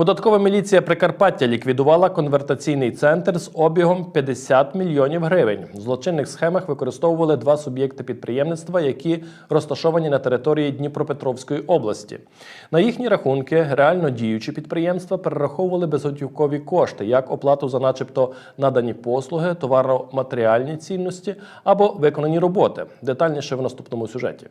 Податкова міліція Прикарпаття ліквідувала конвертаційний центр з обігом 50 мільйонів гривень. В злочинних схемах використовували два суб'єкти підприємництва, які розташовані на території Дніпропетровської області. На їхні рахунки реально діючі підприємства перераховували безготівкові кошти як оплату за, начебто, надані послуги, товаро-матеріальні цінності або виконані роботи. Детальніше в наступному сюжеті.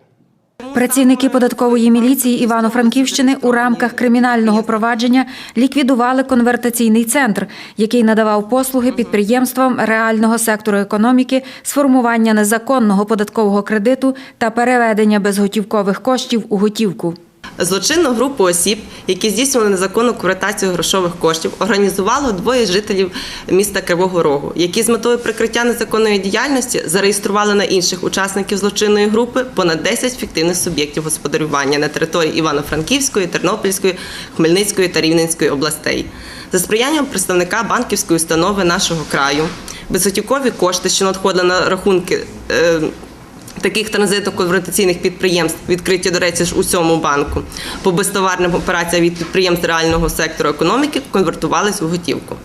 Працівники податкової міліції Івано-Франківщини у рамках кримінального провадження ліквідували конвертаційний центр, який надавав послуги підприємствам реального сектору економіки з формування незаконного податкового кредиту та переведення безготівкових коштів у готівку. Злочинну групу осіб, які здійснювали незаконну конвертацію грошових коштів, організувало двоє жителів міста Кривого Рогу, які з метою прикриття незаконної діяльності зареєстрували на інших учасників злочинної групи понад 10 фіктивних суб'єктів господарювання на території Івано-Франківської, Тернопільської, Хмельницької та Рівненської областей. За сприянням представника банківської установи нашого краю безготівкові кошти, що надходили на рахунки. е, Таких транзитно-конвертаційних підприємств відкриті, до речі, ж у цьому банку по безтоварним операціям від підприємств реального сектору економіки конвертувались у готівку.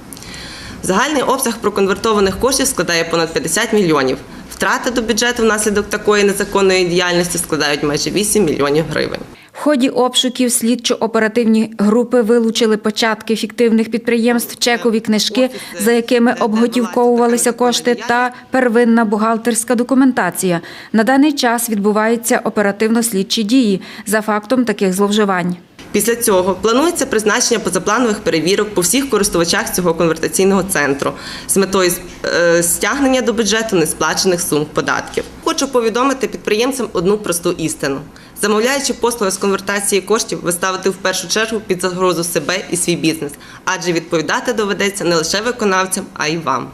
Загальний обсяг проконвертованих коштів складає понад 50 мільйонів. Втрати до бюджету внаслідок такої незаконної діяльності складають майже 8 мільйонів гривень. Ході обшуків слідчо-оперативні групи вилучили початки фіктивних підприємств, чекові книжки, за якими обготівковувалися кошти, та первинна бухгалтерська документація. На даний час відбуваються оперативно-слідчі дії за фактом таких зловживань. Після цього планується призначення позапланових перевірок по всіх користувачах цього конвертаційного центру з метою е, стягнення до бюджету несплачених сум податків. Хочу повідомити підприємцям одну просту істину. Замовляючи послуги з конвертації коштів, ви ставите в першу чергу під загрозу себе і свій бізнес, адже відповідати доведеться не лише виконавцям, а й вам.